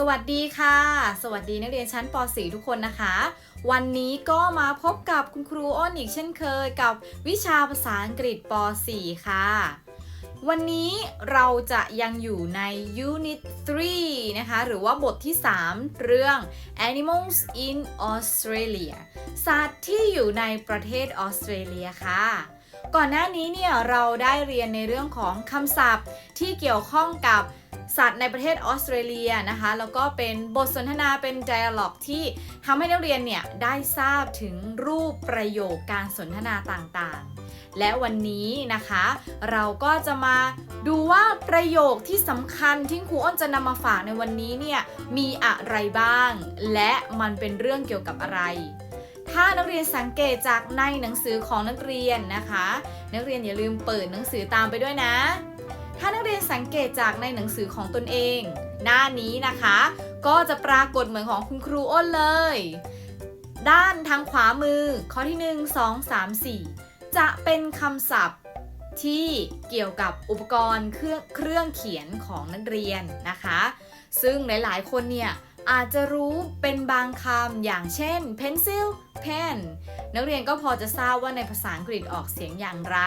สวัสดีค่ะ สวัสดีนักเรียนชั้นป .4 ทุกคนนะคะ วันนี้ก็มาพบกับคุณครูอ้นอีกเช่นเคยกับวิชาภาษาอังกฤษป .4 ค่ะ วันนี้เราจะยังอยู่ใน Unit 3 นะคะ หรือว่าบทที่ 3 เรื่อง Animals in Australia สัตว์ที่อยู่ในประเทศออสเตรเลียค่ะก่อนหน้านี้เนี่ยเราได้เรียนในเรื่องของคำศัพท์ที่เกี่ยวข้องกับ สัตว์ในประเทศออสเตรเลียนะคะ แล้วก็เป็นบทสนทนาเป็น dialog ที่ทำให้นักเรียนเนี่ยได้ทราบถึงรูปประโยคการสนทนาต่างๆ และวันนี้นะคะ เราก็จะมาดูว่าประโยคที่สำคัญที่ครูอ้นจะนำมาฝากในวันนี้เนี่ยมีอะไรบ้าง และมันเป็นเรื่องเกี่ยวกับอะไรถ้านักเรียนสังเกตจากในหนังสือของนักเรียนนะคะ นักเรียนอย่าลืมเปิดหนังสือตามไปด้วยนะ ถ้านักเรียนสังเกตจากในหนังสือของตนเอง หน้านี้นะคะ ก็จะปรากฏเหมือนของคุณครูอ้นเลย ด้านทางขวามือ ข้อที่ 1 2 3 4 จะเป็นคำศัพท์ที่เกี่ยวกับอุปกรณ์เครื่องเครื่องเขียนของนักเรียนนะคะ ซึ่งหลายๆ คนเนี่ยอาจจะรู้เป็นบางคำอย่างเช่น pencil pen นักเรียนก็พอจะทราบว่าในภาษาอังกฤษออกเสียงอย่างไร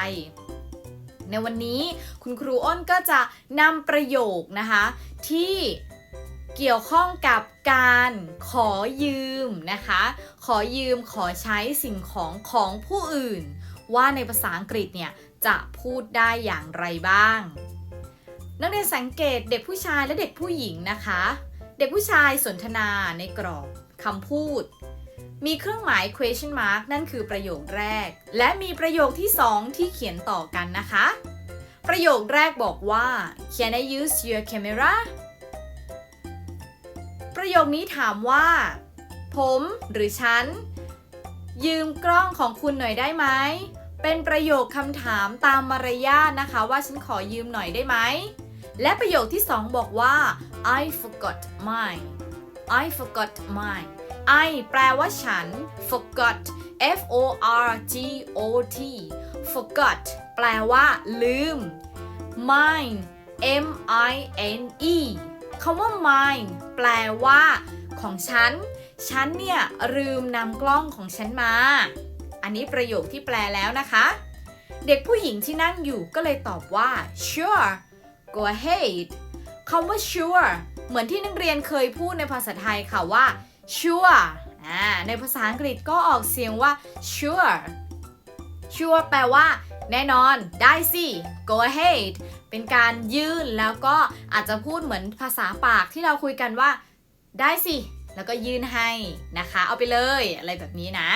ในวันนี้คุณครูอ้นก็จะนำประโยคนะคะ ที่เกี่ยวข้องกับการขอยืมนะคะ ขอยืมขอใช้สิ่งของของผู้อื่น ว่าในภาษาอังกฤษเนี่ยจะพูดได้อย่างไรบ้าง นักเรียนสังเกตเด็กผู้ชายและเด็กผู้หญิงนะคะ เด็กผู้ชายสนทนาในกรอบคำพูด มีเครื่องหมาย question mark นั่นคือประโยคแรก และมีประโยคที่ 2 ที่เขียนต่อกันนะคะ ประโยคแรกบอกว่า Can I use your camera ประโยคนี้ถามว่า ผมหรือฉัน ยืมกล้องของคุณหน่อยได้ไหม เป็นประโยคคำถามตามมารยาทนะคะ ว่าฉันขอยืมหน่อยได้ไหม และประโยคที่ 2 บอกว่า I forgot mine I forgot mine I แปลว่าฉัน forgot F O R G O T forgot แปลว่า ลืม mine M I N E คำว่า mine แปลว่า ของฉัน ฉันเนี่ย ลืมนำกล้องของฉันมา อันนี้ประโยคที่แปลแล้วนะคะ เด็กผู้หญิงที่นั่งอยู่ก็เลยตอบว่า sure go ahead คำว่า sure เหมือนที่นักเรียนเคยพูดในภาษาไทยค่ะว่า sure อ่าในภาษาอังกฤษก็ออกเสียงว่า sure sure แปลว่า แน่นอน ได้สิ go ahead เป็นการยื่นแล้วก็อาจจะพูดเหมือนภาษาปากที่เราคุยกันว่า ได้สิ แล้วก็ยื่นให้นะคะ เอาไปเลยอะไรแบบนี้นะ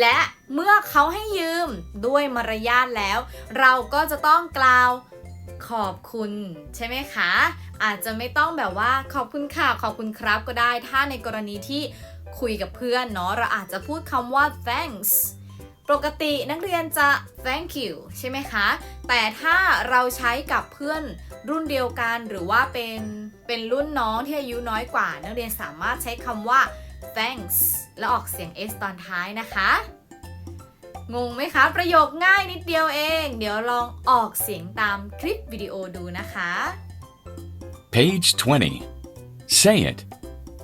และเมื่อเขาให้ยืมด้วยมารยาทแล้ว เราก็จะต้องกล่าว ขอบคุณใช่ไหมคะ อาจจะไม่ต้องแบบว่าขอบคุณค่ะขอบคุณครับก็ได้ ถ้าในกรณีที่คุยกับเพื่อนเนาะเราอาจจะพูดคำว่า thanks ปกตินักเรียนจะ thank you ใช่ไหมคะ แต่ถ้าเราใช้กับเพื่อนรุ่นเดียวกันหรือว่าเป็นเป็นรุ่นน้องที่อายุน้อยกว่า นักเรียนสามารถใช้คำว่า thanks แล้วออกเสียง s ตอนท้ายนะคะ งงไหมคะ ประโยคง่ายนิดเดียวเอง เดี๋ยวลองออกเสียงตามคลิปวิดีโอดูนะคะ Page 20. Say it.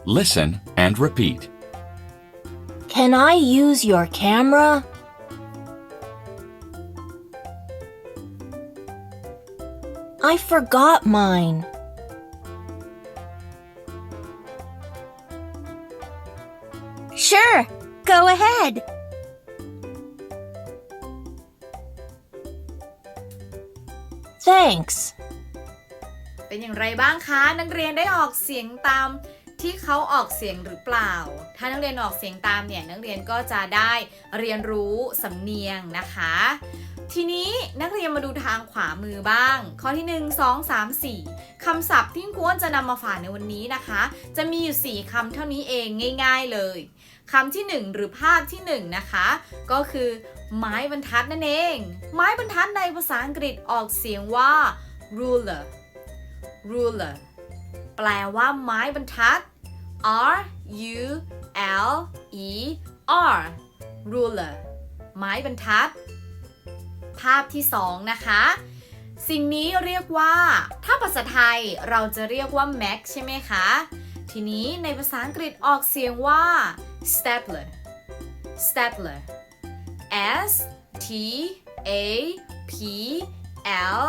Listen and repeat. Can I use your camera? I forgot mine. Sure, go ahead. Thanks. เป็นอย่างไรบ้างคะ นักเรียนได้ออกเสียงตามที่เขาออกเสียงหรือเปล่า ถ้านักเรียนออกเสียงตามเนี่ยนักเรียนก็จะได้เรียนรู้สำเนียงนะคะ ทีนี้นักเรียนมาดูทางขวามือบ้าง ข้อที่ 1 2 3 4คำศัพท์ที่ควรจะนำมาฝากในวันนี้นะคะ จะมีอยู่ 4คำเท่านี้เองง่าย ๆเลยคำที่ 1 หรือภาพที่ 1 นะคะ ก็คือ ไม้บรรทัดนั่นเอง ไม้บรรทัดในภาษาอังกฤษออกเสียงว่า ruler ruler แปลว่าไม้บรรทัด R U L E R ruler ไม้บรรทัด ภาพที่ 2 นะคะ สิ่งนี้เรียกว่า ถ้าภาษาไทยเราจะเรียกว่า Mac ใช่ไหมคะ ทีนี้ในภาษาอังกฤษออกเสียงว่า stapler stapler S T A P L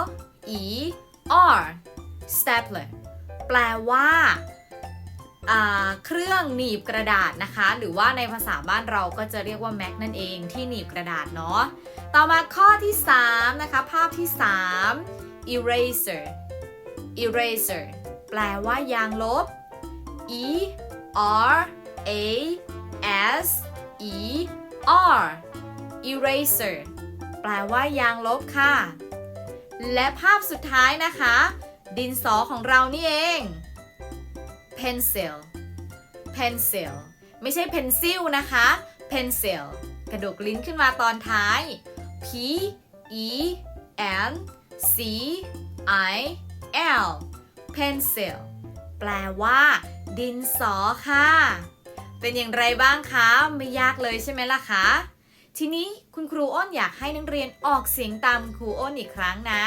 E R stapler แปลว่าเครื่องหนีบกระดาษนะคะ หรือว่าในภาษาบ้านเราก็จะเรียกว่า Mac นั่นเองที่หนีบกระดาษเนาะ ต่อมาข้อที่ 3 นะคะ ภาพที่ 3 eraser eraser แปลว่ายางลบ e r a s e r eraser แปลว่ายางลบค่ะ และภาพสุดท้ายนะคะ ดินสอของเรานี่เอง pencil pencil ไม่ใช่ pencil นะคะ pencil กระดกลิ้นขึ้นมาตอนท้าย P E N C I L pencil แปลว่า ดินสอค่ะ เป็นอย่างไรบ้างคะ ไม่ยากเลยใช่ไหมล่ะคะ ทีนี้คุณครูอ้นอยากให้นักเรียนออกเสียงตามครูอ้นอีกครั้งนะ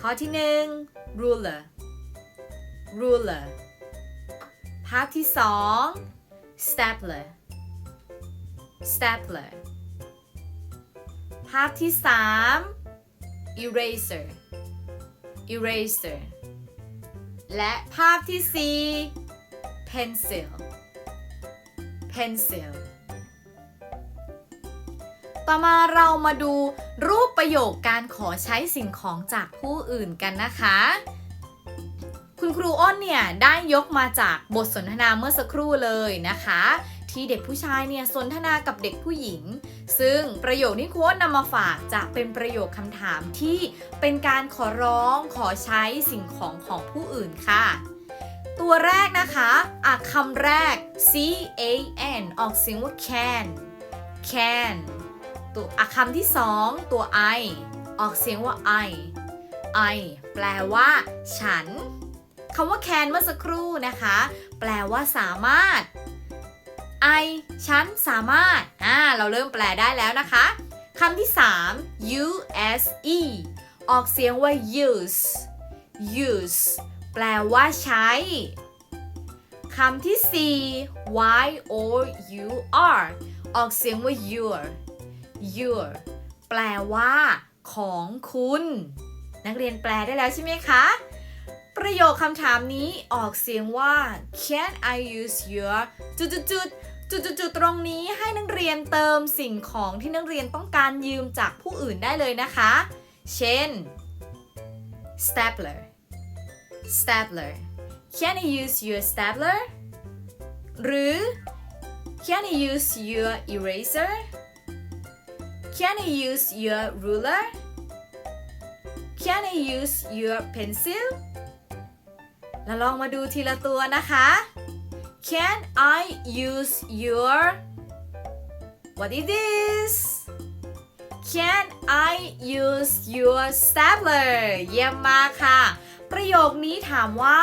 ข้อที่หนึ่ง ruler ruler ภาพที่สอง stapler stapler าพที่สาม eraser eraser และภาพที่สี่ pencil pencil ต่อมาเรามาดูรูปประโยคการขอใช้สิ่งของจากผู้อื่นกันนะคะ คุณครูอ้นเนี่ยได้ยกมาจากบทสนทนาเมื่อสักครู่เลยนะคะ ที่เด็กผู้ชายเนี่ยสนทนากับเด็กผู้หญิง ซึ่งประโยคที่ครูอ้นนำมาฝากจะเป็นประโยคคำถามที่เป็นการขอร้องขอใช้สิ่งของของผู้อื่นค่ะ ตัวแรกนะคะอะคำแรก C A N ออกเสียงว่า can can ตัวอะคำที่สองตัว I ออกเสียงว่า I I แปลว่า ฉันคำว่า can เมื่อสักครู่นะคะ แปลว่าสามารถ I ฉันสามารถ อ่า เราเริ่มแปลได้แล้วนะคะคำที่ 3 U S E ออกเสียงว่า use use แปลว่าใช้ คำที่ 4 Y O U R ออกเสียงว่า your your แปลว่า ของคุณ นักเรียนแปลได้แล้วใช่ไหมคะ ประโยคคำถามนี้ออกเสียงว่า Can I use your จุด จุดจุดจุดจุดจุดตรงนี้ให้นักเรียนเติมสิ่งของที่นักเรียนต้องการยืมจากผู้อื่นได้เลยนะคะ เช่น stapler stapler Can I use your stapler หรือ Can I use your eraser Can I use your ruler Can I use your pencil แล้วลองมาดูทีละตัวนะคะ Can I use your What is this Can I use your stapler เยี่ยมมากค่ะ ประโยคนี้ถามว่า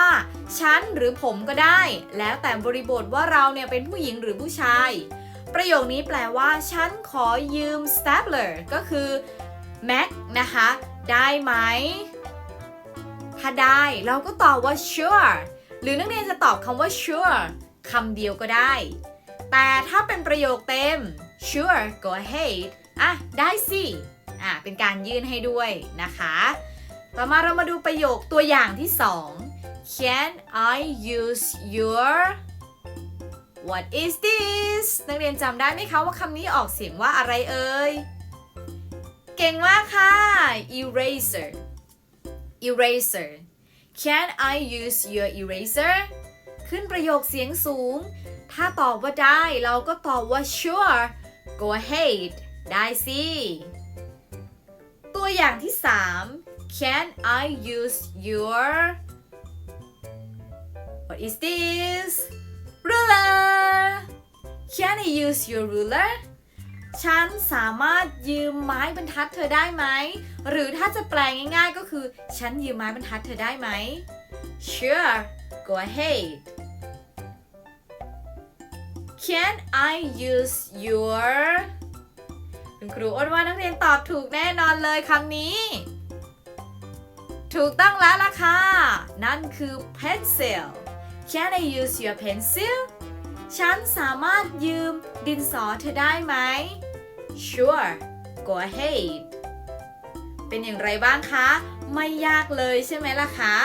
ฉันหรือผมก็ได้ แล้วแต่บริบทว่าเราเนี่ยเป็นผู้หญิงหรือผู้ชาย ประโยคนี้แปลว่า ฉันขอยืม stapler ก็คือ Mac นะคะ ได้ไหม ถ้าได้เราก็ตอบว่า sure หรือนักเรียนจะตอบคำว่า sure คำเดียวก็ได้ แต่ถ้าเป็นประโยคเต็ม sure go ahead อะ ได้สิ อะ เป็นการยื่นให้ด้วยนะคะ ต่อมาเรามาดูประโยคตัวอย่างที่ 2 Can I use your What is this นักเรียนจำได้ไหมคะว่าคำนี้ออกเสียงว่าอะไรเอ่ย เก่งมากค่ะ eraser eraser Can I use your eraser ขึ้นประโยคเสียงสูง ถ้าตอบว่าได้ เราก็ตอบว่า sure go ahead ได้สิ ตัวอย่างที่ 3 Can I use your What is this ruler Can I use your ruler ฉันสามารถยืมไม้บรรทัดเธอได้ไหม หรือถ้าจะแปลง่ายๆก็คือ ฉันยืมไม้บรรทัดเธอได้ไหม Sure go ahead Can I use your คุณครูอ้นว่านักเรียนตอบถูกแน่นอนเลยคำนี้ ถูกต้องแล้วล่ะค่ะ นั่นคือ pencil Can I use your pencil ฉันสามารถยืมดินสอเธอได้ไหม Sure go ahead เป็นอย่างไรบ้างคะ ไม่ยากเลยใช่ไหมล่ะคะ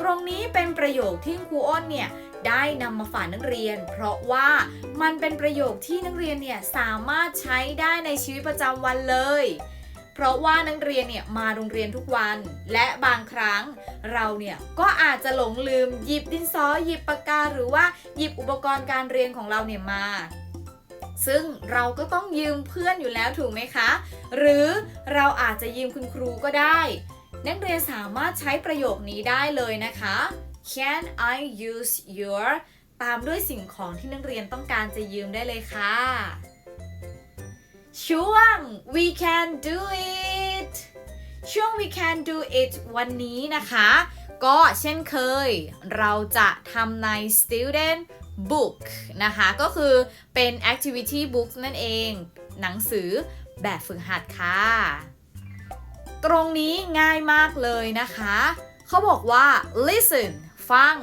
ตรงนี้เป็นประโยคที่ครูอ้นเนี่ย ได้นำมาฝากนักเรียน เพราะว่ามันเป็นประโยคที่นักเรียนเนี่ยสามารถใช้ได้ในชีวิตประจำวันเลย เพราะว่านักเรียนเนี่ยมาโรงเรียนทุกวัน และบางครั้งเราเนี่ยก็อาจจะหลงลืมหยิบดินสอหยิบปากกาหรือว่าหยิบอุปกรณ์การเรียนของเราเนี่ยมาซึ่งเราก็ต้องยืมเพื่อนอยู่แล้วถูกไหมคะ หรือเราอาจจะยืมคุณครูก็ได้ นักเรียนสามารถใช้ประโยคนี้ได้เลยนะคะ Can I use your ตามด้วยสิ่งของที่นักเรียนต้องการจะยืมได้เลยค่ะ ช่วง we can do it ช่วง we can do it วันนี้นะคะ ก็เช่นเคย เราจะทำใน student book นะคะ ก็คือเป็น activity book นั่นเอง หนังสือแบบฝึกหัดค่ะ ตรงนี้ง่ายมากเลยนะคะ เขาบอกว่า listen ฟัง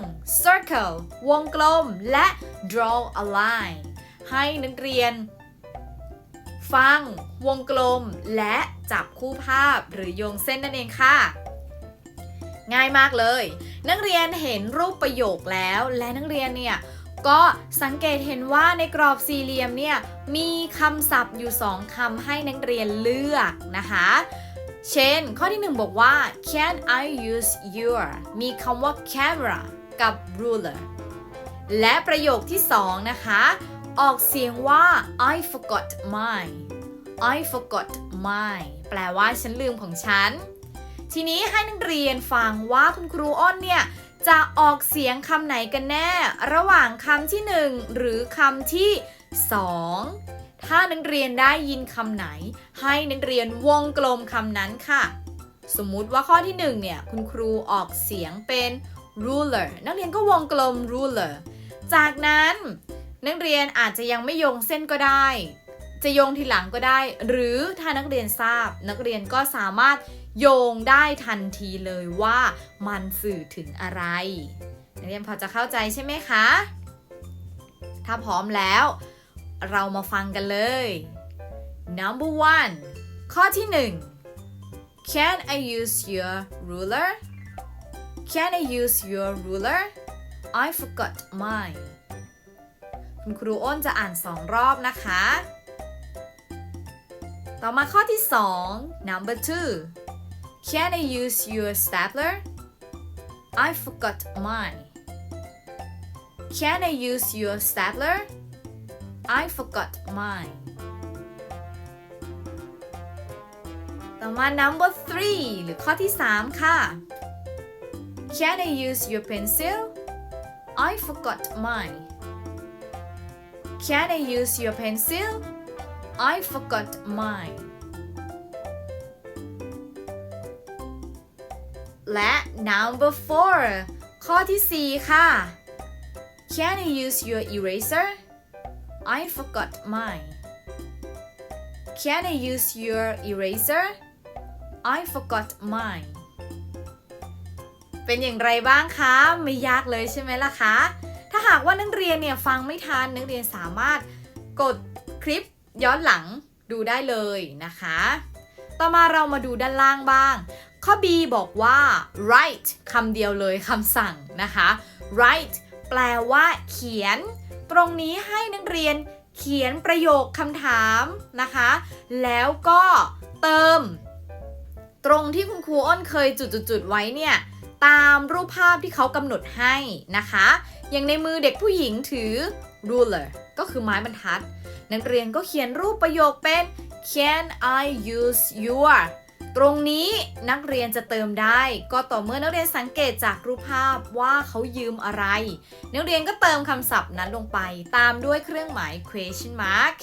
circle วงกลม และ draw a line ให้นักเรียน ฟัง วงกลม และจับคู่ภาพหรือโยงเส้นนั่นเองค่ะ ง่ายมากเลย นักเรียนเห็นรูปประโยคแล้ว และนักเรียนเนี่ยก็สังเกตเห็นว่าในกรอบสี่เหลี่ยมเนี่ยมีคำศัพท์อยู่สองคำให้นักเรียนเลือกนะคะ เช่น ข้อที่หนึ่งบอกว่า Can I use your มีคำว่า camera กับ ruler และประโยคที่สองนะคะ ออกเสียงว่า I forgot mine I forgot mine แปลว่าฉันลืมของฉัน ทีนี้ให้นักเรียนฟังว่าคุณครูอ้นเนี่ย จะออกเสียงคำไหนกันแน่ ระหว่างคำที่หนึ่งหรือคำที่สอง ถ้านักเรียนได้ยินคำไหน ให้นักเรียนวงกลมคำนั้นค่ะ สมมุติว่าข้อที่หนึ่งเนี่ย คุณครูออกเสียงเป็น ruler นักเรียนก็วงกลม ruler จากนั้น นักเรียนอาจจะยังไม่โยงเส้นก็ได้ จะโยงทีหลังก็ได้ หรือถ้านักเรียนทราบ นักเรียนก็สามารถโยงได้ทันทีเลยว่ามันสื่อถึงอะไร นักเรียนพอจะเข้าใจใช่ไหมคะ ถ้าพร้อมแล้ว เรามาฟังกันเลย number one ข้อที่หนึ่ง Can I use your ruler Can I use your ruler I forgot mine คุณครูอ้นจะอ่านสองรอบนะคะ ต่อมาข้อที่ 2 number two Can I use your stapler I forgot mine Can I use your stapler I forgot mine ต่อมา number three หรือข้อที่ 3 ค่ะ Can I use your pencil I forgot mine Can I use your pencil I forgot mine และ number four ข้อที่ 4 ค่ะ Can I use your eraser I forgot mine Can I use your eraser I forgot mine เป็นอย่างไรบ้างคะ ไม่ยากเลยใช่ไหมล่ะคะ ถ้าหากว่านักเรียนเนี่ยฟังไม่ทันนักเรียนสามารถกดคลิปย้อนหลังดูได้เลยนะคะ ต่อมาเรามาดูด้านล่างบ้าง ข้อ B บอกว่า write คำเดียวเลยคำสั่งนะคะ write แปลว่าเขียน ตรงนี้ให้นักเรียนเขียนประโยคคำถามนะคะ แล้วก็เติม ตรงที่คุณครูอ้นเคยจุดๆไว้เนี่ยตามรูปภาพที่เขากำหนดให้นะคะ อย่างในมือเด็กผู้หญิงถือ ruler ก็คือไม้บรรทัด นักเรียนก็เขียนรูปประโยคเป็น Can I use your ตรงนี้นักเรียนจะเติมได้ ก็ต่อเมื่อนักเรียนสังเกตจากรูปภาพว่าเขายืมอะไร นักเรียนก็เติมคำศัพท์นั้นลงไป ตามด้วยเครื่องหมาย question mark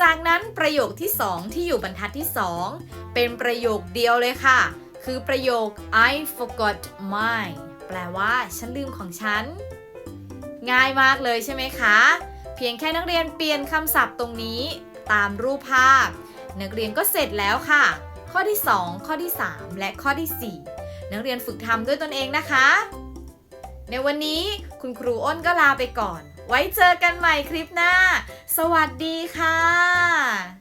จากนั้นประโยคที่ 2 ที่อยู่บรรทัดที่ 2 เป็นประโยคเดียวเลยค่ะ คือประโยค I forgot mine แปลว่าฉันลืมของฉัน ง่ายมากเลยใช่ไหมคะ เพียงแค่นักเรียนเปลี่ยนคำศัพท์ตรงนี้ ตามรูปภาพ นักเรียนก็เสร็จแล้วค่ะ ข้อที่ 2 ข้อที่ 3 และข้อที่นักเรียนฝึกทำด้วยตนเองนะคะ ในวันนี้คุณครูอ้นก็ลาไปก่อน ไว้เจอกันใหม่คลิปหน้า สวัสดีค่ะ